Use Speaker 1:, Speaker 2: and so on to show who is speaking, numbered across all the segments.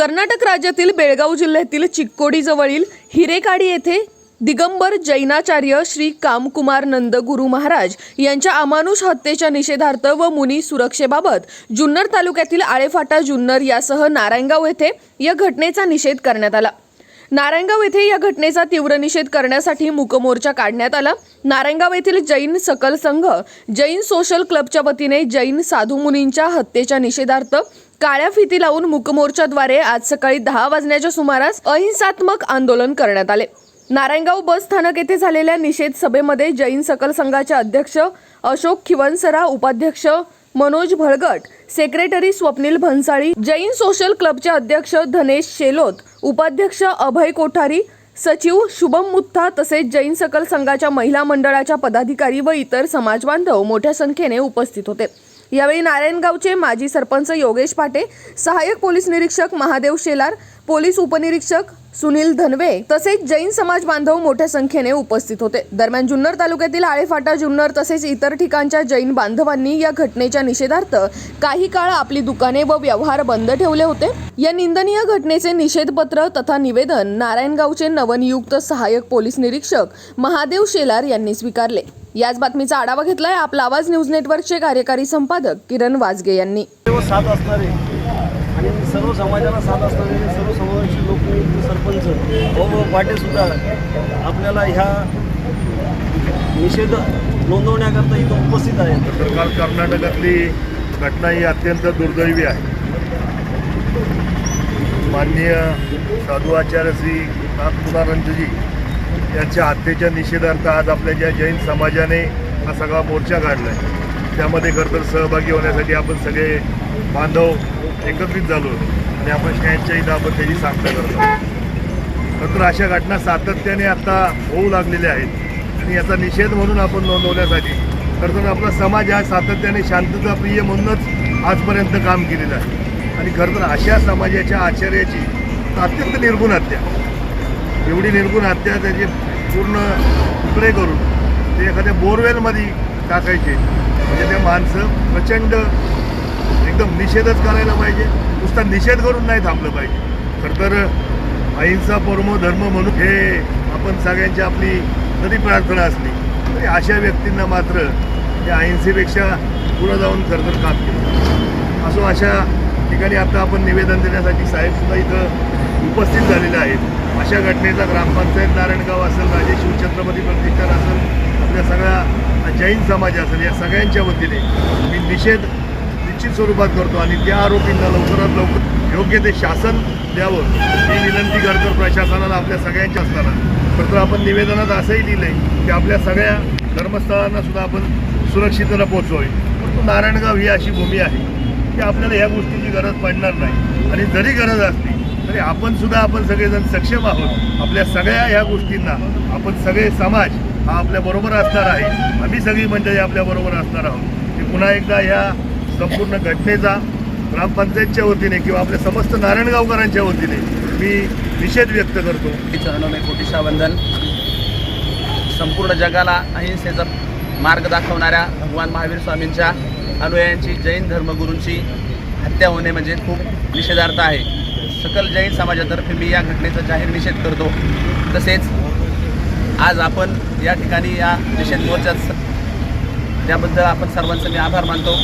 Speaker 1: कर्नाटक राज्यातील बेळगाव जिल्ह्यातील चिक्कोडी जवळील हिरेकाडी येथे दिगंबर जैनाचार्य श्री कामकुमार नंद गुरु महाराज यांच्या अमानुष हत्येच्या निषेधार्थ व मुनी सुरक्षेबाबत जुन्नर तालुक्यातील आळेफाटा जुन्नर यासह नारायणगाव येथे या घटनेचा निषेध करण्यात आला. नारायणगाव येथे या घटनेचा तीव्र निषेध करण्यासाठी मुकमोर्चा काढण्यात आला. नारायणगाव येथील जैन सकल संघ जैन सोशल क्लबच्या वतीने जैन साधू मुनींच्या हत्येच्या निषेधार्थ काळ्या फिती लावून मुकमोर्चाद्वारे आज सकाळी दहा वाजण्याच्या सुमारास अहिंसात्मक आंदोलन करण्यात आले. नारायणगाव बस स्थानक येथे झालेल्या निषेध सभेमध्ये जैन सकल संघाचे अध्यक्ष अशोक खिवनसरा उपाध्यक्ष मनोज भळगट सेक्रेटरी स्वप्नील भन्साळी जैन सोशल क्लबचे अध्यक्ष धनेश शेलोत उपाध्यक्ष अभय कोठारी सचिव शुभम मुत्था तसेच जैन सकल संघाच्या महिला मंडळाच्या पदाधिकारी व इतर समाजबांधव मोठ्या संख्येने उपस्थित होते. यावेळी नारायणगावचे माजी सरपंच योगेश पाटे सहाय्यक पोलीस निरीक्षक महादेव शेलार पोलीस उपनिरीक्षक सुनील धनवे तसेच जैन समाज बांधव मोठ्या संख्येने उपस्थित होते. दरम्यान जुन्नर तालुक्यातील आळेफाटा जुन्नर तसेच इतर ठिकाणच्या जैन बांधवांनी या घटनेच्या निषेधार्थ काही काळ आपली दुकाने व व्यवहार बंद ठेवले होते. या निंदनीय घटनेचे निषेधपत्र तथा निवेदन नारायणगावचे नवनियुक्त सहाय्यक पोलीस निरीक्षक महादेव शेलार यांनी स्वीकारले. याच बातमीचा आढावा घेतलाय आपला आवाज न्यूज नेटवर्कचे कार्यकारी संपादक किरण वाजगे यांनी.
Speaker 2: सर्व साथ असणारे आणि सर्व समाजाला साथ असणारे सर्व समाजाचे लोकनियुक्त सरपंच व पाटे सुद्धा आपल्याला ह्या निषेध नोंदवण्याकरता इथं उपस्थित आहेत.
Speaker 3: तर काल कर्नाटकातली घटना ही अत्यंत दुर्दैवी आहे. माननीय साधू आचार्य श्री नाथपुरानंदजी यांच्या हत्येच्या निषेधार्थ आज आपल्या ज्या जैन समाजाने हा सगळा मोर्चा काढला आहे त्यामध्ये खरं तर सहभागी होण्यासाठी आपण सगळे बांधव एकत्रित झालो आणि आपण त्यांच्या इथं आपण त्याची सामना करतो. खरंतर अशा घटना सातत्याने आता होऊ लागलेल्या आहेत. आणि याचा निषेध म्हणून आपण नोंदवण्यासाठी खरंतर आपला समाज हा सातत्याने शांतता प्रिय म्हणूनच आजपर्यंत काम केलेलं आहे. आणि खरंतर अशा समाजाच्या आचार्याची अत्यंत निर्गुण हत्या. एवढी निर्गुण हत्या त्याचे पूर्ण तुकडे करून ते एखाद्या बोरवेलमध्ये टाकायचे. म्हणजे ते माणसं प्रचंड एकदम निषेधच करायला पाहिजे. नुसता निषेध करून नाही थांबलं पाहिजे. खरं तर अहिंसा परमो धर्म म्हणून हे आपण सगळ्यांची आपली जरी प्रार्थना असली तरी अशा व्यक्तींना मात्र या अहिंसेपेक्षा पुढं जाऊन खरं तर काम केलं असो अशा ठिकाणी आता आपण निवेदन देण्यासाठी साहेबसुद्धा इथं उपस्थित झालेले आहेत. अशा घटनेचा ग्रामपंचायत नारायणगाव असेल राजे शिवछत्रपती प्रतिष्ठान असेल आपल्या सगळ्या जैन समाज असेल या सगळ्यांच्या वतीने मी निषेध निश्चित स्वरूपात करतो आणि त्या आरोपींना लवकरात लवकर योग्य ते शासन द्यावं ही विनंती करतो प्रशासनाला आपल्या सगळ्यांच्या असताना. परंतु आपण निवेदनात असंही लिहिलं आहे की आपल्या सगळ्या धर्मस्थळांना सुद्धा आपण सुरक्षितता पोचवावी परंतु नारायणगाव ही अशी भूमी आहे की आपल्याला ह्या गोष्टीची गरज पडणार नाही. आणि जरी गरज असली तरी आपण सुद्धा आपण सगळेजण सक्षम आहोत. आपल्या सगळ्या ह्या गोष्टींना आपण सगळे समाज हा आपल्या बरोबर असणार आहे. आम्ही सगळी मंडळी आपल्या बरोबर असणार आहोत. की पुन्हा एकदा ह्या संपूर्ण घटनेचा ग्रामपंचायतच्या वतीने किंवा आपल्या समस्त नारायणगावकरांच्या वतीने मी निषेध व्यक्त करतो.
Speaker 4: चरणों में कोटिशा वंदन. संपूर्ण जगाला अहिंसेचा मार्ग दाखवणाऱ्या भगवान महावीर स्वामींच्या अनुयायांची जैन धर्मगुरूंची हत्या होणे म्हणजे खूप निषेधार्थ आहे. सकल जैन समाजातर्फे मी या घटनेचा जाहीर निषेध करतो. तसेच आज आपण या ठिकाणी या निषेध मोर्चात त्याबद्दल आपण सर्वांचे मी आभार मानतो.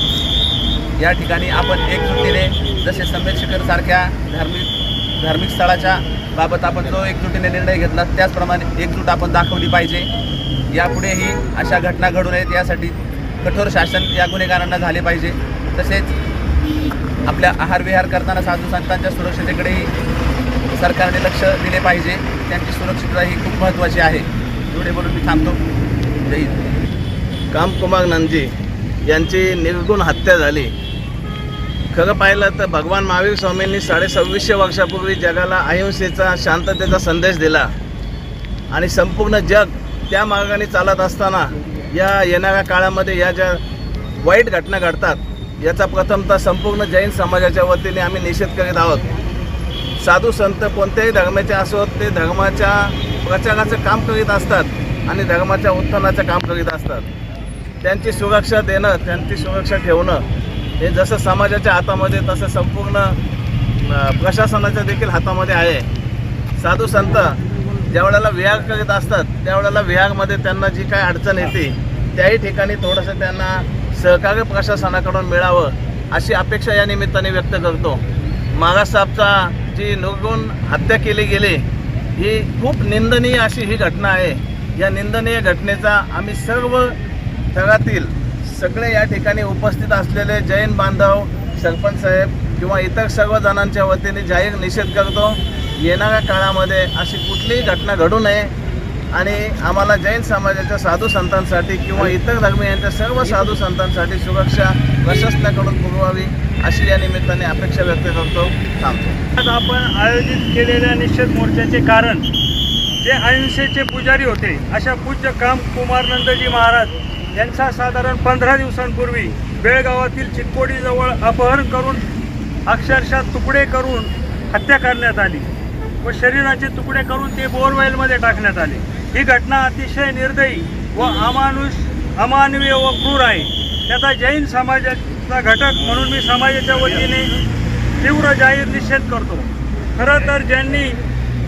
Speaker 4: या ठिकाणी आपण एकजुटीने जसे संमेद शिखरसारख्या धार्मिक धार्मिक स्थळाच्या बाबत आपण जो एकजुटीने निर्णय घेतला त्याचप्रमाणे एकजूट आपण दाखवली पाहिजे. यापुढेही अशा घटना घडू नयेत यासाठी कठोर शासन या गुन्हेगारांना झाले पाहिजे. तसेच आपल्या आहार विहार करताना साधू संतांच्या सुरक्षितेकडेही सरकारने लक्ष दिले पाहिजे. त्यांची सुरक्षितता ही खूप महत्त्वाची आहे. एवढे बोलून मी थांबतो. जय
Speaker 2: कामकुमार नंदजी यांची निर्गुण हत्या झाली. खरं पाहिलं तर भगवान महावीर स्वामींनी साडेसव्वीसशे वर्षापूर्वी जगाला अहिंसेचा शांततेचा संदेश दिला. आणि संपूर्ण जग त्या मार्गाने चालत असताना या येणाऱ्या काळामध्ये या ज्या वाईट घटना घडतात याचा प्रथमतः संपूर्ण जैन समाजाच्या वतीने आम्ही निषेध करीत आहोत. साधू संत कोणत्याही धर्माचे असोत ते धर्माच्या प्रचाराचं काम करीत असतात आणि धर्माच्या उत्थानाचं काम करीत असतात. त्यांची सुरक्षा देणं त्यांची सुरक्षा ठेवणं हे जसं समाजाच्या हातामध्ये तसं संपूर्ण प्रशासनाच्या देखील हातामध्ये आहे. साधू संत ज्या वेळेला विहार करीत असतात त्यावेळेला विहारमध्ये त्यांना जी काय अडचण येते त्याही ठिकाणी थोडंसं त्यांना सहकार्य प्रशासनाकडून मिळावं अशी अपेक्षा या निमित्ताने व्यक्त करतो. मागासाहेबचा जी निर्गुण हत्या केली गेली ही खूप निंदनीय अशी ही घटना आहे. या निंदनीय घटनेचा आम्ही सर्व जगातील सगळे या ठिकाणी उपस्थित असलेले जैन बांधव सरपंच साहेब किंवा इतर सर्व जणांच्या वतीने जाहीर निषेध करतो. येणाऱ्या काळामध्ये अशी कुठलीही घटना घडू नये. आणि आम्हाला जैन समाजाच्या साधू संतांसाठी किंवा इतर धर्मियांच्या सर्व साधू संतांसाठी सुरक्षा प्रशासनाकडून पुरवावी अशी या निमित्ताने अपेक्षा व्यक्त करतो थांबतो.
Speaker 5: आज आपण आयोजित केलेल्या निषेध मोर्चाचे कारण जे अहिंसेचे पुजारी होते अशा पूज्य काम कुमारनंदजी महाराज यांचा साधारण पंधरा दिवसांपूर्वी बेळगावातील चिक्कोडीजवळ अपहरण करून अक्षरशः तुकडे करून हत्या करण्यात आली व शरीराचे तुकडे करून ते बोरवेलमध्ये टाकण्यात आले. ही घटना अतिशय निर्दयी व अमानुष अमानवीय व क्रूर आहे. त्याचा जैन समाजाचा घटक म्हणून मी समाजाच्या वतीने तीव्र जाहीर निषेध करतो. खरं तर ज्यांनी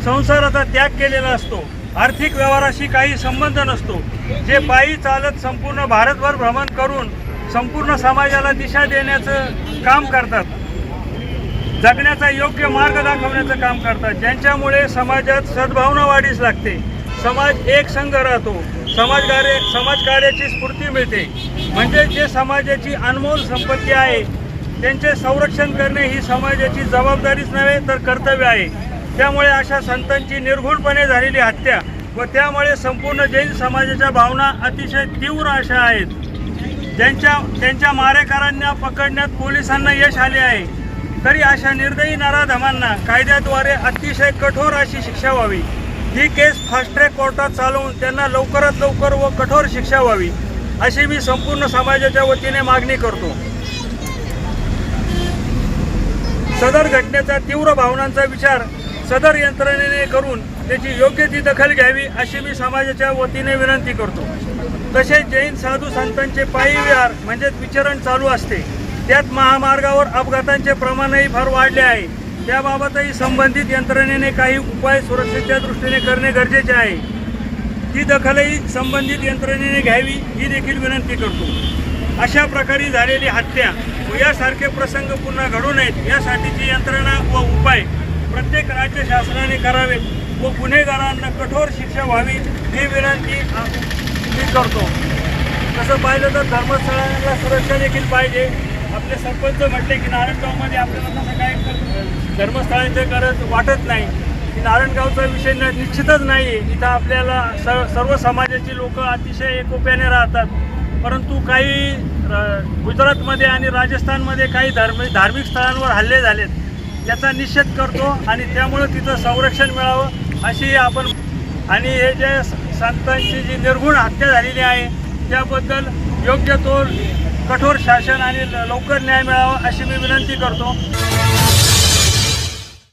Speaker 5: संसाराचा त्याग केलेला असतो आर्थिक व्यवहाराशी काही संबंध नसतो जे पायी चालत संपूर्ण भारतभर भ्रमण करून संपूर्ण समाजाला दिशा देण्याचं काम करतात जगण्याचा योग्य मार्ग दाखवण्याचं काम करतात ज्यांच्यामुळे समाजात सद्भावना वाढीस लागते. समाज एक संघ राहतो. समाजकार्य समाजकार्याची स्फूर्ती मिळते. म्हणजे जे समाजाची अनमोल संपत्ती आहे त्यांचे संरक्षण करणे ही समाजाची जबाबदारीच नव्हे तर कर्तव्य आहे. त्यामुळे अशा संतांची निर्घुणपणे झालेली हत्या व त्यामुळे संपूर्ण जैन समाजाच्या भावना अतिशय तीव्र अशा आहेत. ज्यांच्या त्यांच्या मारेकरांना पकडण्यात पोलिसांना यश आले आहे. तरी अशा निर्दयी नराधमांना कायद्याद्वारे अतिशय कठोर अशी शिक्षा व्हावी. ही केस फास्ट ट्रॅक कोर्टात चालवून त्यांना लवकरात लवकर व कठोर शिक्षा व्हावी अशी मी संपूर्ण समाजाच्या वतीने मागणी करतो. सदर घटनेचा तीव्र भावनांचा विचार सदर यंत्रणेने करून त्याची योग्य ती दखल घ्यावी अशी मी समाजाच्या वतीने विनंती करतो. तसेच जैन साधू संतांचे पायी विहार म्हणजेच विचरण चालू असते. त्यात महामार्गावर अपघातांचे प्रमाणही फार वाढले आहे. त्याबाबतही संबंधित यंत्रणेने काही उपाय सुरक्षेच्या दृष्टीने करणे गरजेचे आहे. ती दखलही संबंधित यंत्रणेने घ्यावी ही देखील विनंती करतो. अशा प्रकारे झालेली हत्या व यासारखे प्रसंग पुन्हा घडू नयेत यासाठीची यंत्रणा व उपाय प्रत्येक राज्य शासनाने करावेत व गुन्हेगारांना कठोर शिक्षा व्हावी ही विनंती मी करतो. तसं पाहिलं तर धर्मस्थळांना सुरक्षा देखील पाहिजे. आपले सरपंच म्हटले की नारायणगावमध्ये आपल्याला तसं काय धर्मस्थळांचे गरज वाटत नाही. की नारायणगावचा विषय न- निश्चितच नाही आहे इथं आपल्याला स सर्व समाजाची लोक अतिशय एकोप्याने राहतात. परंतु काही र- गुजरातमध्ये आणि राजस्थानमध्ये काही धार्मिक धार्मिक स्थळांवर हल्ले झालेत. याचा निषेध करतो आणि त्यामुळं तिथं संरक्षण मिळावं अशी आपण आणि हे जे संतांची जी निर्गुण हत्या झालेली आहे त्याबद्दल योग्य तो कठोर शासन आणि ल- लवकर न्याय मिळावा अशी मी विनंती करतो.